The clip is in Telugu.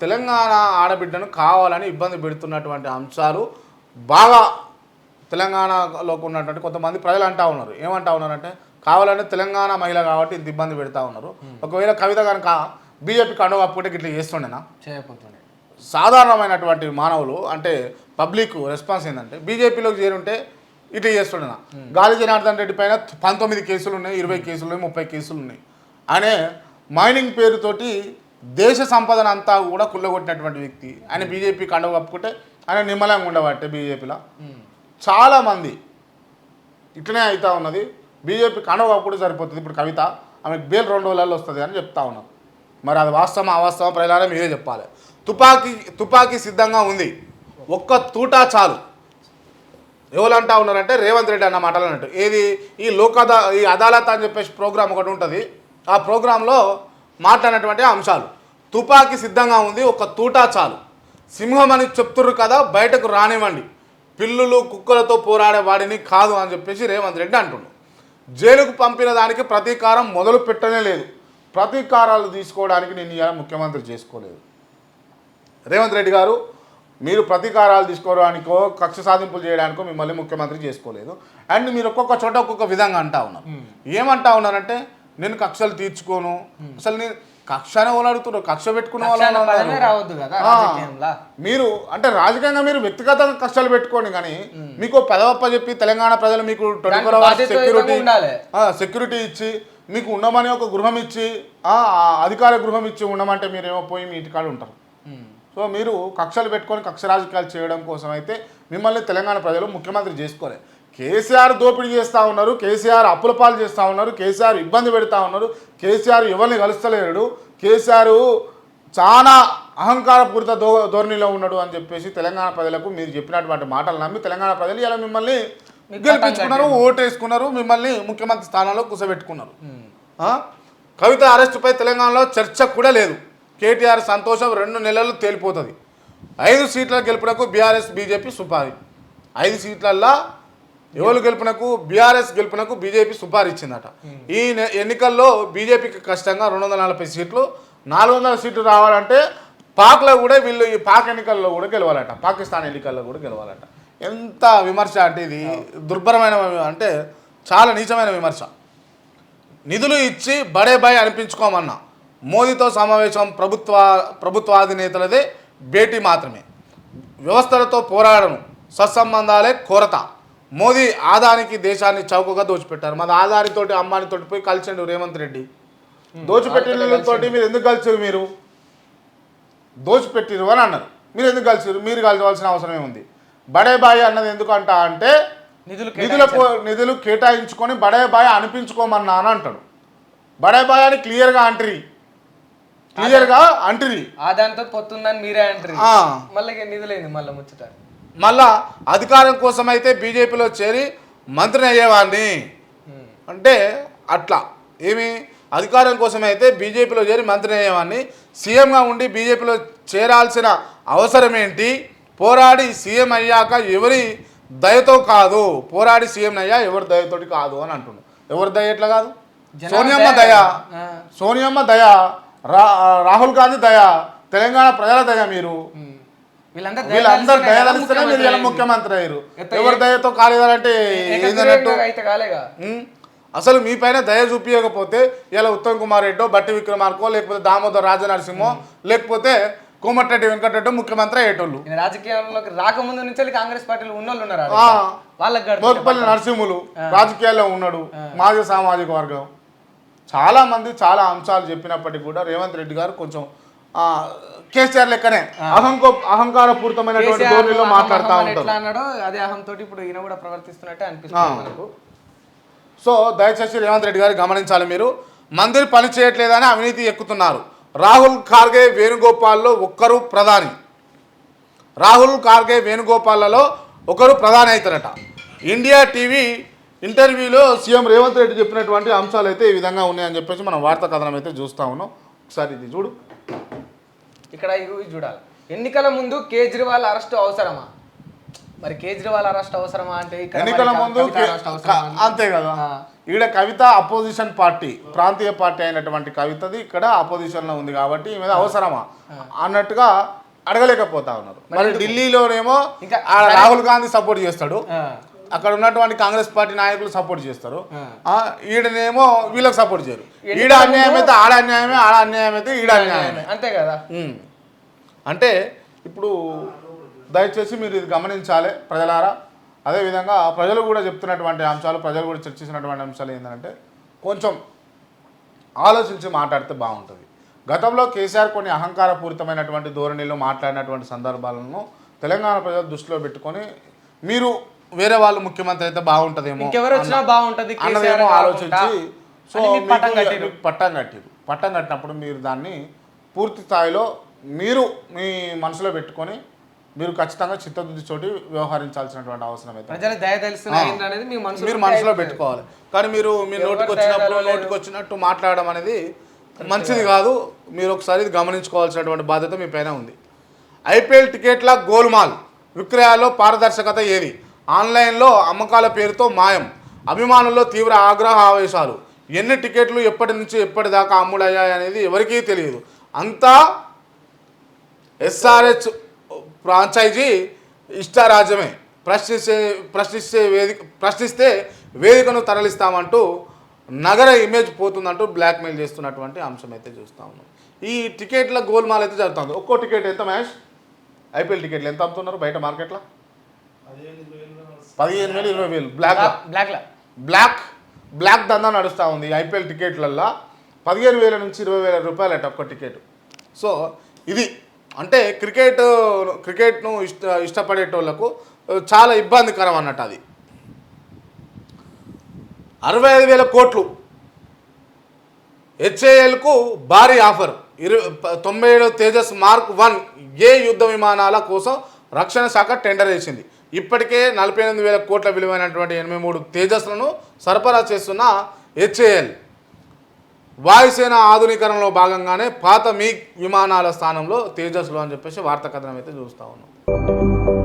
తెలంగాణ ఆడబిడ్డను కావాలని ఇబ్బంది పెడుతున్నటువంటి అంశాలు బాగా తెలంగాణలో ఉన్నటువంటి కొంతమంది ప్రజలు అంటా ఉన్నారు. ఏమంటా ఉన్నారంటే కావాలని తెలంగాణ మహిళ కాబట్టి ఇంత ఇబ్బంది పెడతా ఉన్నారు. ఒకవేళ కవిత కనుక బీజేపీ కండువ అప్పుడే ఇట్లా చేస్తుండేనా? చేయకపోతుండే. సాధారణమైనటువంటి మానవులు అంటే పబ్లిక్ రెస్పాన్స్ ఏంటంటే బీజేపీలోకి చేరుంటే ఇట్లా చేస్తుండేనా? గాలి జనార్దన్ రెడ్డి పైన పంతొమ్మిది కేసులు ఉన్నాయి ఇరవై కేసులు ఉన్నాయి ముప్పై కేసులు ఉన్నాయి అనే మైనింగ్ పేరుతోటి దేశ సంపదను అంతా కూడా కుల్లగొట్టినటువంటి వ్యక్తి. ఆయన బీజేపీ కండువ కప్పుకుంటే ఆయన నిమ్మలంగా ఉండబట్టే బీజేపీలో. చాలామంది ఇట్లనే అవుతా ఉన్నది. బీజేపీ కండువ కప్పుడు సరిపోతుంది. ఇప్పుడు కవిత ఆమెకు బెయిల్ రెండు రోజులలో వస్తుంది అని చెప్తా ఉన్నారు. మరి అది వాస్తవం అవాస్తవం ప్రజలారా మీరే చెప్పాలి. తుపాకీ తుపాకీ సిద్ధంగా ఉంది. ఒక్క తూటా చాలు. ఎవరు అంటా ఉన్నారంటే రేవంత్ రెడ్డి అన్న మాటలు అన్నట్టు. ఏది? ఈ లోక్ అదా ఈ అదాలత్ అని చెప్పేసి ప్రోగ్రామ్ ఒకటి ఉంటుంది. ఆ ప్రోగ్రాంలో మాట్లాడినటువంటి అంశాలు. తుపాకీ సిద్ధంగా ఉంది ఒక తూటా చాలు. సింహం అని చెప్తుర్రు కదా బయటకు రానివ్వండి. పిల్లులు కుక్కలతో పోరాడే వాడిని కాదు అని చెప్పేసి రేవంత్ రెడ్డి అంటుండు. జైలుకు పంపిన దానికి ప్రతీకారం మొదలు పెట్టనే లేదు. ప్రతీకారాలు తీసుకోవడానికి నేను ఇవాళ ముఖ్యమంత్రి చేసుకోలేదు. రేవంత్ రెడ్డి గారు మీరు ప్రతీకారాలు తీసుకోవడానికో కక్ష సాధింపులు చేయడానికో మిమ్మల్ని ముఖ్యమంత్రి చేసుకోలేదు. అండ్ మీరు ఒక్కొక్క చోట ఒక్కొక్క విధంగా అంటా ఉన్నారు. ఏమంటా ఉన్నారంటే నేను కక్షలు తీర్చుకోను అసలు నేను కక్ష అనే వాళ్ళు అడుగుతున్నారు కక్ష పెట్టుకున్న వాళ్ళు రావద్దు కదా. మీరు అంటే రాజకీయంగా మీరు వ్యక్తిగతంగా కష్టాలు పెట్టుకోండి కానీ మీకు పదవప్ప చెప్పి తెలంగాణ ప్రజలు మీకు ట్వంటీ దానికి ఫోర్ అవర్స్ బాధ్యతాయుతంగా సెక్యూరిటీ. సెక్యూరిటీ ఇచ్చి మీకు ఉండమని ఒక గృహం ఇచ్చి అధికార గృహం ఇచ్చి ఉండమంటే మీరేమో పోయి మీ ఇంటికాడ ఉంటారు. సో మీరు కక్షలు పెట్టుకొని కక్ష రాజకీయాలు చేయడం కోసం అయితే మిమ్మల్ని తెలంగాణ ప్రజలు ముఖ్యమంత్రి చేసుకోలే కేసీఆర్ దోపిడీ చేస్తూ ఉన్నారు కేసీఆర్ అప్పుల పాలు చేస్తూ ఉన్నారు కేసీఆర్ ఇబ్బంది పెడతా ఉన్నారు కేసీఆర్ ఎవరిని కలుస్తలేడు కేసీఆర్ చాలా అహంకారపూరిత ధో ధోరణిలో ఉన్నాడు అని చెప్పేసి తెలంగాణ ప్రజలకు మీరు చెప్పినటువంటి మాటలు నమ్మి తెలంగాణ ప్రజలు ఇలా మిమ్మల్ని గెలిపించుకున్నారు ఓటేసుకున్నారు మిమ్మల్ని ముఖ్యమంత్రి స్థానంలో కూర్చోబెట్టుకున్నారు ఆ? కవిత అరెస్టుపై తెలంగాణలో చర్చ కూడా లేదు. కేటీఆర్ సంతోషం రెండు నెలలు తేలిపోతుంది. ఐదు సీట్ల గెలుపునకు బీఆర్ఎస్ బీజేపీ సుపారీ. ఐదు సీట్లల్లో ఎవరు గెలుపునకు బీఆర్ఎస్ గెలుపునకు బీజేపీ సుపారీ ఇచ్చిందట ఈ ఎన్నికల్లో బీజేపీకి కష్టంగా రెండు వందల నలభై సీట్లు నాలుగు వందల సీట్లు రావాలంటే పాక్లో కూడా వీళ్ళు ఈ పాక్ ఎన్నికల్లో కూడా గెలవాలట. పాకిస్తాన్ ఎన్నికల్లో కూడా గెలవాలట. ఎంత విమర్శ అంటే ఇది దుర్భరమైన అంటే చాలా నీచమైన విమర్శ. నిధులు ఇచ్చి బడే బాయ్ అనిపించుకోమన్నా మోదీతో సమావేశం ప్రభుత్వ ప్రభుత్వాధినేతలదే భేటీ మాత్రమే. వ్యవస్థలతో పోరాడను సత్సంబంధాలే కొరత. మోదీ ఆదానికి దేశాన్ని చౌకగా దోచిపెట్టారు. మన ఆదానితోటి అమ్మానితోటి పోయి కలిసిండు రేవంత్ రెడ్డి. దోచిపెట్టినతోటి మీరు ఎందుకు కలిసారు మీరు? దోచిపెట్టిరు అని అన్నారు. మీరు ఎందుకు కలిసారు మీరు కలవాల్సిన అవసరం ఏముంది? బడే బాయ్ అన్నది ఎందుకు అంట అంటే నిధులు నిధుల నిధులు కేటాయించుకొని బడే బాయ్ అనిపించుకోమన్నా అని అంటాడు. బడే బాయ్ అని క్లియర్గా అంటరి. క్లియర్గా అంటరి. ఆ దాంతో పొత్తుందని మీరే అంటారు. మళ్ళీ నిధులేంది మళ్ళీ ముచ్చట. మళ్ళా అధికారం కోసం అయితే బీజేపీలో చేరి మంత్రిని అయ్యేవాడిని. అంటే అట్లా. ఏమి? అధికారం కోసం అయితే బీజేపీలో చేరి మంత్రి అయ్యేవాడిని. సీఎంగా ఉండి బీజేపీలో చేరాల్సిన అవసరం ఏంటి పోరాడి సీఎం అయ్యాక ఎవరి దయతో కాదు. పోరాడి సీఎం అయ్యా ఎవరి దయతోటి కాదు అని అంటుండు. ఎవరి దయ ఎట్లా కాదు? సోనియమ్మ దయ. సోనియమ్మ దయ. రాహుల్ గాంధీ దయ. తెలంగాణ ప్రజల దయ మీరు. వీళ్ళందరూ దయదలిస్తేనే మీరు ఇలా ముఖ్యమంత్రి. అయ్యారు. ఎవరి దయతో కాలేదంటే ఉమ్, అసలు మీ పైన దయ చూపించకపోతే ఇలా ఉత్తమ్ కుమార్ రెడ్డో బట్టి విక్రమార్కో లేకపోతే దామోదర్ రాజనరసింహో లేకపోతే కోమటిరెడ్డి వెంకటరెడ్డి ముఖ్యమంత్రి అయ్యేటోళ్ళు. రాజకీయాల్లోకి రాకముందు నుంచి కాంగ్రెస్ పార్టీలో ఉన్నోళ్ళు ఉన్నారు. వాళ్ళకి మోతుపల్లి నరసింహులు రాజకీయాల్లో ఉన్నాడు. మాజీ సామాజిక వర్గం. చాలా మంది చాలా అంశాలు చెప్పినప్పటికీ కూడా రేవంత్ రెడ్డి గారు కొంచెం కేసీఆర్ లెక్కనే అహంకో అహంకారపూరితమైనటువంటి కేసీఆర్ ధోరణిలో మాట్లాడుతూ ఉంటారు అన్నాడో అదే అహంతో ఇప్పుడు ఈయన కూడా ప్రవర్తిస్తున్నట్టే అనిపిస్తుంది. మనకు. సో దయచేసి రేవంత్ రెడ్డి గారు గమనించాలి మీరు. మందిర్ పని చేయట్లేదని అవినీతి ఎక్కుతున్నారు. రాహుల్ ఖార్గే వేణుగోపాల్లో ఒక్కరు ప్రధాని. రాహుల్ ఖార్గే వేణుగోపాల్లో ఒకరు ప్రధాని అవుతారట ఇండియా టీవీ ఇంటర్వ్యూలో సీఎం రేవంత్ రెడ్డి చెప్పినటువంటి అంశాలు అయితే ఈ విధంగా ఉన్నాయని చెప్పేసి మనం వార్తా కథనం అయితే చూస్తా ఉన్నాం. ఒకసారి ఇది చూడు. ఇక్కడ ఇవి చూడాలి. ఎన్నికల ముందు కేజ్రీవాల్ అరెస్ట్ అవసరమా? మరి కేజ్రీవాల్ అరెస్ట్ అవసరమా అంటే ఇక్కడ ఎన్నికల ముందు అంతే కదా. ఈడ కవిత అపోజిషన్ పార్టీ ప్రాంతీయ పార్టీ అయినటువంటి కవితది ఇక్కడ అపోజిషన్లో ఉంది కాబట్టి ఈ మీద అవసరమా? అన్నట్టుగా అడగలేకపోతా ఉన్నారు. మరి ఢిల్లీలోనేమో ఇంకా రాహుల్ గాంధీ సపోర్ట్ చేస్తాడు. అక్కడ ఉన్నటువంటి కాంగ్రెస్ పార్టీ నాయకులు సపోర్ట్ చేస్తారు. ఈడనేమో వీళ్ళకి సపోర్ట్ చేయరు. ఈడ అన్యాయం అయితే ఆడ అన్యాయమే ఆడ అన్యాయం అయితే ఈడ అన్యాయమే. అంతే కదా. అంటే ఇప్పుడు దయచేసి మీరు ఇది గమనించాలి ప్రజలారా. అదేవిధంగా ప్రజలు కూడా చెప్తున్నటువంటి అంశాలు ప్రజలు కూడా చర్చించినటువంటి అంశాలు ఏంటంటే కొంచెం ఆలోచించి మాట్లాడితే బాగుంటుంది. గతంలో కేసీఆర్ కొన్ని అహంకారపూరితమైనటువంటి ధోరణిలో మాట్లాడినటువంటి సందర్భాలను తెలంగాణ ప్రజలు దృష్టిలో పెట్టుకొని మీరు వేరే వాళ్ళు ముఖ్యమంత్రి అయితే బాగుంటుందేమో ఇంకెవరు వచ్చినా బాగుంటది అన్నదేమో ఆలోచించి సో మీకు పట్టం. మీకు పట్టం కట్టిరు. పట్టం కట్టినప్పుడు మీరు దాన్ని పూర్తి స్థాయిలో మీరు మీ మనసులో పెట్టుకొని మీరు ఖచ్చితంగా చిత్తశుద్ధి చోటి వ్యవహరించాల్సినటువంటి అవసరం అయితే మీరు మనసులో పెట్టుకోవాలి. కానీ మీరు మీ నోటికి వచ్చినప్పుడు నోటికి వచ్చినట్టు మాట్లాడడం అనేది మంచిది కాదు. మీరు ఒకసారి ఇది గమనించుకోవాల్సినటువంటి బాధ్యత మీ పైన ఉంది. ఐపీఎల్ టికెట్ల గోల్మాల్ విక్రయాల్లో పారదర్శకత ఏది? ఆన్లైన్లో అమ్మకాల పేరుతో మాయం. అభిమానుల్లో తీవ్ర ఆగ్రహ ఆవేశాలు. ఎన్ని టికెట్లు ఎప్పటి నుంచి ఎప్పటిదాకా అమ్ముడయ్యాయనేది ఎవరికీ తెలియదు. అంతా ఎస్ఆర్హెచ్ ఫ్రాంచైజీ ఇష్టారాజ్యమే. ప్రశ్నిస్తే ప్రశ్నిస్తే వేదిక ప్రశ్నిస్తే వేదికను తరలిస్తామంటూ నగర ఇమేజ్ పోతుందంటూ బ్లాక్మెయిల్ చేస్తున్నటువంటి అంశం అయితే చూస్తూ ఉన్నాం. ఈ టికెట్ల గోల్మాల్ అయితే జరుగుతుంది. ఒక్కో టికెట్ ఎంత మ్యాష్ ఐపీఎల్ టికెట్లు ఎంత అమ్ముతున్నారు బయట మార్కెట్లో? పదిహేను వేలు ఇరవై వేలు. బ్లాక్ బ్లాక్ బ్లాక్ బ్లాక్ దందా నడుస్తూ ఉంది. ఐపీఎల్ టికెట్లల్లో పదిహేను వేల నుంచి ఇరవై వేల రూపాయలట ఒక్క టికెట్. సో ఇది అంటే క్రికెట్ క్రికెట్ను ఇష్ట ఇష్టపడేటోళ్ళకు చాలా ఇబ్బందికరం అన్నట్టు అది. అరవై ఐదు వేల కోట్లు. హెచ్ఏఎల్కు భారీ ఆఫర్. ఇరు తొంభై ఏడు తేజస్ మార్క్ వన్ ఏ యుద్ధ విమానాల కోసం రక్షణ శాఖ టెండర్ వేసింది. ఇప్పటికే నలభై ఎనిమిది వేల కోట్ల విలువైనటువంటి ఎనభై మూడు తేజస్లను సరఫరా చేస్తున్న హెచ్ఏఎల్ వాయుసేన ఆధునీకరణలో భాగంగానే పాత మీ విమానాల స్థానంలో తేజస్లు అని చెప్పేసి వార్తా కథనం అయితే చూస్తూ ఉన్నాం.